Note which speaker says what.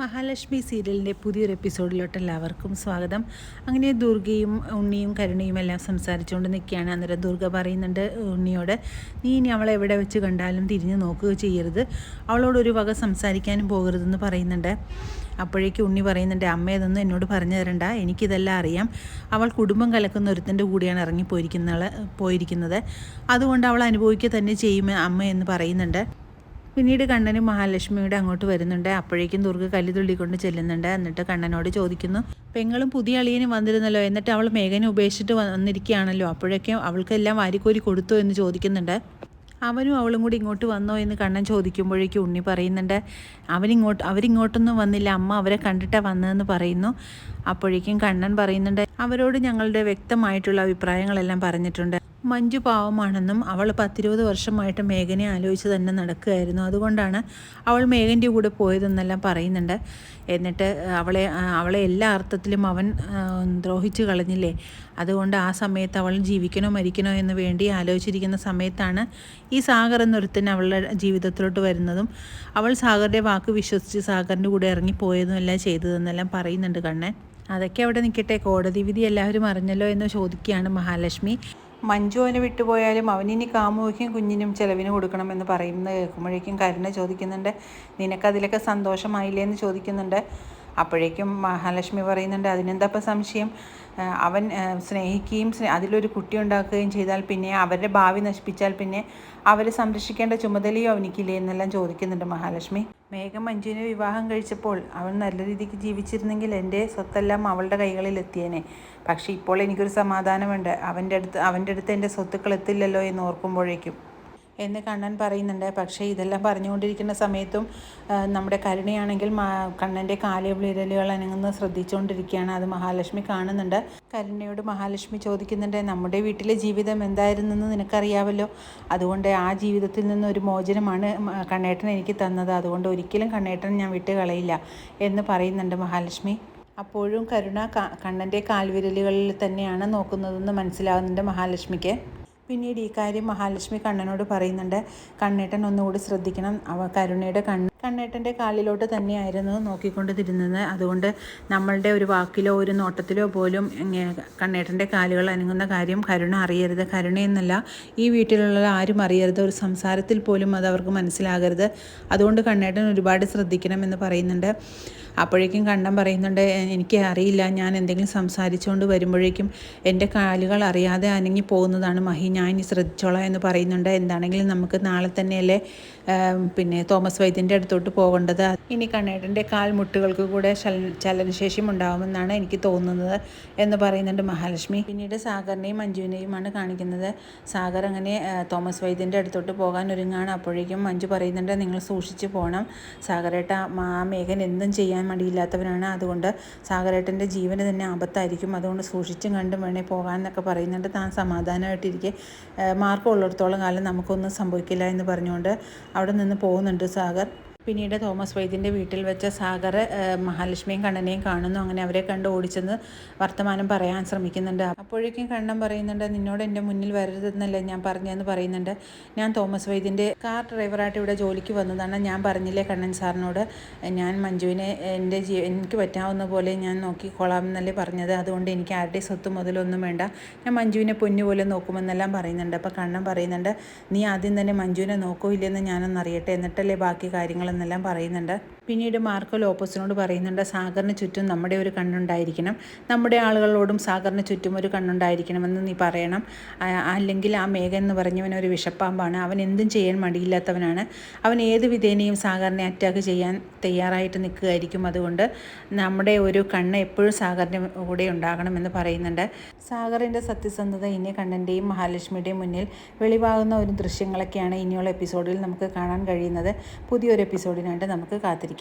Speaker 1: മഹാലക്ഷ്മി സീരിയലിന്റെ പുതിയൊരു എപ്പിസോഡിലോട്ട് എല്ലാവർക്കും സ്വാഗതം. അങ്ങനെ ദുർഗയും ഉണ്ണിയും കരുണയും എല്ലാം സംസാരിച്ചുകൊണ്ട് നിൽക്കുകയാണ്. അന്നേരം ദുർഗ പറയുന്നുണ്ട് ഉണ്ണിയോട് നീ ഇനി അവളെ എവിടെ വെച്ച് കണ്ടാലും തിരിഞ്ഞു നോക്കുക ചെയ്യരുത്. അവളോടൊരു വക സംസാരിക്കാനും പോകരുതെന്ന് പറയുന്നുണ്ട്. അപ്പോഴേക്കും ഉണ്ണി പറയുന്നുണ്ട് അമ്മ ഇതൊന്നും എന്നോട് പറഞ്ഞു തരണ്ട. എനിക്കിതെല്ലാം അറിയാം. അവൾ കുടുംബം കലക്കുന്ന ഒരുത്തന്റെ കൂടിയാണ് ഇറങ്ങിപ്പോയിരിക്കുന്ന പോയിരിക്കുന്നത്. അതുകൊണ്ട് അവൾ അനുഭവിക്കുക തന്നെ ചെയ്യും അമ്മ എന്ന് പറയുന്നുണ്ട്. പിന്നീട് കണ്ണന് മഹാലക്ഷ്മിയുടെ അങ്ങോട്ട് വരുന്നുണ്ട്. അപ്പോഴേക്കും ദുർഗ കല്ലി തുള്ളിക്കൊണ്ട് ചെല്ലുന്നുണ്ട്. എന്നിട്ട് കണ്ണനോട് ചോദിക്കുന്നു പെങ്ങളും പുതിയ അളിയനും വന്നിരുന്നല്ലോ? എന്നിട്ട് അവൾ മേഘനെ ഉപേക്ഷിച്ചിട്ട് വന്നിരിക്കുകയാണല്ലോ? അപ്പോഴേക്കും അവൾക്കെല്ലാം വാരിക്കോരി കൊടുത്തു എന്ന് ചോദിക്കുന്നുണ്ട്. അവനും അവളും കൂടി ഇങ്ങോട്ട് വന്നോ എന്ന് കണ്ണൻ ചോദിക്കുമ്പോഴേക്കും ഉണ്ണി പറയുന്നുണ്ട് അവനിങ്ങോട്ട് അവരിങ്ങോട്ടൊന്നും വന്നില്ല. അമ്മ അവരെ കണ്ടിട്ടാണ് വന്നതെന്ന് പറയുന്നു. അപ്പോഴേക്കും കണ്ണൻ പറയുന്നുണ്ട് അവരോട് ഞങ്ങളുടെ വ്യക്തമായിട്ടുള്ള അഭിപ്രായങ്ങളെല്ലാം പറഞ്ഞിട്ടുണ്ട്. മഞ്ജു പാവമാണെന്നും അവൾ പത്തിരുപത് വർഷമായിട്ട് മേഘനെ ആലോചിച്ച് തന്നെ നടക്കുകയായിരുന്നു. അതുകൊണ്ടാണ് അവൾ മേഘന്റെ കൂടെ പോയതെന്നെല്ലാം പറയുന്നുണ്ട്. എന്നിട്ട് അവളെ അവളെ എല്ലാ അർത്ഥത്തിലും അവൻ ദ്രോഹിച്ചു കളഞ്ഞില്ലേ? അതുകൊണ്ട് ആ സമയത്ത് അവൾ ജീവിക്കണോ മരിക്കണോ എന്ന് വേണ്ടി ആലോചിച്ചിരിക്കുന്ന സമയത്താണ് ഈ സാഗർ എന്നൊരുത്തൻ അവളുടെ ജീവിതത്തിലോട്ട് വരുന്നതും അവൾ സാഗറിന്റെ വാക്ക് വിശ്വസിച്ച് സാഗറിന്റെ കൂടെ ഇറങ്ങിപ്പോയതും എല്ലാം ചെയ്തതെന്നെല്ലാം പറയുന്നുണ്ട് കണ്ണൻ. അതൊക്കെ അവിടെ നിൽക്കട്ടെ. കോടതി വിധി എല്ലാവരും അറിഞ്ഞല്ലോ എന്ന് ചോദിക്കുകയാണ് മഹാലക്ഷ്മി. മഞ്ജു അവനെ വിട്ടുപോയാലും അവനിനി കാമുകയ്ക്കും കുഞ്ഞിനും ചെലവിന് കൊടുക്കണമെന്ന് പറയുന്നത് കേൾക്കുമ്പോഴേക്കും കരുണ ചോദിക്കുന്നുണ്ട് നിനക്കതിലൊക്കെ സന്തോഷമായില്ലേ? എന്ന് ചോദിക്കുന്നുണ്ട്. അപ്പോഴേക്കും മഹാലക്ഷ്മി പറയുന്നുണ്ട് അതിനെന്താപ്പോൾ സംശയം? അവൻ സ്നേഹിക്കുകയും അതിലൊരു കുട്ടി ഉണ്ടാക്കുകയും ചെയ്താൽ പിന്നെ അവരുടെ ഭാവി നശിപ്പിച്ചാൽ പിന്നെ അവരെ സംരക്ഷിക്കേണ്ട ചുമതലയോ അവനിക്കില്ലേ? എന്നെല്ലാം ചോദിക്കുന്നുണ്ട് മഹാലക്ഷ്മി. മേഘം മഞ്ജുവിനെ വിവാഹം കഴിച്ചപ്പോൾ അവൻ നല്ല രീതിക്ക് ജീവിച്ചിരുന്നെങ്കിൽ എന്റെ സ്വത്തെല്ലാം അവളുടെ കൈകളിൽ എത്തിയേനെ. പക്ഷേ ഇപ്പോൾ എനിക്കൊരു സമാധാനമുണ്ട്. അവന്റെ അടുത്ത് അവന്റെ അടുത്ത് എന്റെ സ്വത്തുക്കൾ എത്തില്ലല്ലോ എന്ന് ഓർക്കുമ്പോഴേക്കും എന്ന് കണ്ണൻ പറയുന്നുണ്ട്. പക്ഷേ ഇതെല്ലാം പറഞ്ഞുകൊണ്ടിരിക്കുന്ന സമയത്തും നമ്മുടെ കരുണയാണെങ്കിൽ കണ്ണന്റെ കാലുവിരലുകൾ അനങ്ങുന്ന ശ്രദ്ധിച്ചുകൊണ്ടിരിക്കുകയാണ്. അത് മഹാലക്ഷ്മി കാണുന്നുണ്ട്. കരുണയോട് മഹാലക്ഷ്മി ചോദിക്കുന്നുണ്ട് നമ്മുടെ വീട്ടിലെ ജീവിതം എന്തായിരുന്നെന്ന് നിനക്കറിയാവല്ലോ? അതുകൊണ്ട് ആ ജീവിതത്തിൽ നിന്ന് ഒരു മോചനമാണ് കണ്ണേട്ടൻ എനിക്ക് തന്നത്. അതുകൊണ്ട് ഒരിക്കലും കണ്ണേട്ടൻ ഞാൻ വിട്ട് കളയില്ല എന്ന് പറയുന്നുണ്ട് മഹാലക്ഷ്മി. അപ്പോഴും കരുണ കണ്ണന്റെ കാൽവിരലുകളിൽ തന്നെയാണ് നോക്കുന്നതെന്ന് മനസ്സിലാകുന്നുണ്ട് മഹാലക്ഷ്മിക്ക്. പിന്നീട് ഈ കാര്യം മഹാലക്ഷ്മി കണ്ണനോട് പറയുന്നുണ്ട് കണ്ണേട്ടൻ ഒന്നുകൂടി ശ്രദ്ധിക്കണം. അവ കരുണയുടെ കണ്ണ് കണ്ണേട്ടന്റെ കാലിലോട്ട് തന്നെയായിരുന്നു നോക്കിക്കൊണ്ട് തിരുന്നത് അതുകൊണ്ട് നമ്മളുടെ ഒരു വാക്കിലോ ഒരു നോട്ടത്തിലോ പോലും കണ്ണേട്ടന്റെ കാലുകൾ അനങ്ങുന്ന കാര്യം കരുണ അറിയരുത്. കരുണയെന്നല്ല ഈ വീട്ടിലുള്ള ആരും അറിയരുത്. ഒരു സംസാരത്തിൽ പോലും അത് അവർക്ക് മനസ്സിലാകരുത്. അതുകൊണ്ട് കണ്ണേട്ടൻ ഒരുപാട് ശ്രദ്ധിക്കണം എന്ന് പറയുന്നുണ്ട്. അപ്പോഴേക്കും കണ്ണൻ പറയുന്നുണ്ട് എനിക്ക് അറിയില്ല ഞാൻ എന്തെങ്കിലും സംസാരിച്ചുകൊണ്ട് വരുമ്പോഴേക്കും എന്റെ കാലുകൾ അറിയാതെ അനങ്ങി പോകുന്നതാണ് മഹി ഞാൻ ശ്രദ്ധിച്ചോളാം എന്ന് പറയുന്നുണ്ട്. എന്താണെങ്കിലും നമുക്ക് നാളെ തന്നെയല്ലേ പിന്നെ തോമസ് വൈദ്യന്റെ അടുത്തോട്ട് പോകേണ്ടത്. ഇനി കണ്ണേട്ടന്റെ കാൽമുട്ടുകൾക്ക് കൂടെ ചലനശേഷിയും ഉണ്ടാകുമെന്നാണ് എനിക്ക് തോന്നുന്നത് എന്ന് പറയുന്നുണ്ട് മഹാലക്ഷ്മി. പിന്നീട് സാഗറിനെയും മഞ്ജുവിനെയുമാണ് കാണിക്കുന്നത്. സാഗർ അങ്ങനെ തോമസ് വൈദ്യന്റെ അടുത്തോട്ട് പോകാൻ ഒരുങ്ങാണ്. അപ്പോഴേക്കും മഞ്ജു പറയുന്നുണ്ട് നിങ്ങൾ സൂക്ഷിച്ച് പോകണം സാഗരേട്ട മാ മേഘൻ എന്തും ചെയ്യാൻ മടിയില്ലാത്തവനാണ് അതുകൊണ്ട് സാഗരേട്ടന്റെ ജീവന് തന്നെ ആപത്തായിരിക്കും. അതുകൊണ്ട് സൂക്ഷിച്ചും കണ്ടും വേണേൽ പോകാൻ എന്നൊക്കെ പറയുന്നുണ്ട്. താൻ സമാധാനമായിട്ടിരിക്കെ. മാർക്കമുള്ളിടത്തോളം കാലം നമുക്കൊന്നും സംഭവിക്കില്ല എന്ന് പറഞ്ഞുകൊണ്ട് അവിടെ നിന്ന് പോകുന്നുണ്ട് സാഗർ. പിന്നീട് തോമസ് വൈദ്യന്റെ വീട്ടിൽ വെച്ച സാഗർ മഹാലക്ഷ്മിയും കണ്ണനെയും കാണുന്നു. അങ്ങനെ അവരെ കണ്ട് ഓടിച്ചെന്ന് വർത്തമാനം പറയാൻ ശ്രമിക്കുന്നുണ്ട്. അപ്പോഴേക്കും കണ്ണൻ പറയുന്നുണ്ട് നിന്നോട് എന്റെ മുന്നിൽ വരരുതെന്നല്ലേ ഞാൻ പറഞ്ഞതെന്ന് പറയുന്നുണ്ട്. ഞാൻ തോമസ് വൈദ്യന്റെ കാർ ഡ്രൈവറായിട്ട് ഇവിടെ ജോലിക്ക് വന്നതാണ്. ഞാൻ പറഞ്ഞില്ലേ കണ്ണൻ സാറിനോട് ഞാൻ മഞ്ജുവിനെ എന്റെ ജീ എനിക്ക് പറ്റാവുന്ന പോലെ ഞാൻ നോക്കിക്കോളാം എന്നല്ലേ പറഞ്ഞത്. അതുകൊണ്ട് എനിക്ക് ആരുടെ സ്വത്ത് മുതലൊന്നും വേണ്ട. ഞാൻ മഞ്ജുവിനെ പൊന്നു പോലെ നോക്കുമെന്നെല്ലാം പറയുന്നുണ്ട്. അപ്പോൾ കണ്ണൻ പറയുന്നുണ്ട് നീ ആദ്യം തന്നെ മഞ്ജുവിനെ നോക്കൂ ഇല്ലെന്ന് ഞാനൊന്നറിയട്ടെ. എന്നിട്ടല്ലേ ബാക്കി കാര്യങ്ങൾ എന്നെല്ലാം പറയുന്നുണ്ട്. പിന്നീട് മാർക്കോ ലോപ്പസിനോട് പറയുന്നുണ്ട് സാഗറിന് ചുറ്റും നമ്മുടെ ഒരു കണ്ണുണ്ടായിരിക്കണം. നമ്മുടെ ആളുകളോടും സാഗറിന് ചുറ്റും ഒരു കണ്ണുണ്ടായിരിക്കണമെന്ന് നീ പറയണം. അല്ലെങ്കിൽ ആ മേഘൻ എന്ന് പറഞ്ഞവൻ ഒരു വിഷപ്പാമ്പാണ്. അവൻ എന്തും ചെയ്യാൻ മടിയില്ലാത്തവനാണ്. അവൻ ഏത് വിധേനയും സാഗറിനെ അറ്റാക്ക് ചെയ്യാൻ തയ്യാറായിട്ട് നിൽക്കുകയായിരിക്കും. അതുകൊണ്ട് നമ്മുടെ ഒരു കണ്ണ് എപ്പോഴും സാഗറിന്റെ കൂടെ ഉണ്ടാകണമെന്ന് പറയുന്നുണ്ട്. സാഗറിന്റെ സത്യസന്ധത ഇനി കണ്ണന്റെയും മഹാലക്ഷ്മിയുടെയും മുന്നിൽ വെളിവാകുന്ന ഒരു ദൃശ്യങ്ങളൊക്കെയാണ് ഇനിയുള്ള എപ്പിസോഡിൽ നമുക്ക് കാണാൻ കഴിയുന്നത്. പുതിയൊരു എപ്പിസോഡിനായിട്ട് നമുക്ക് കാത്തിരിക്കാം.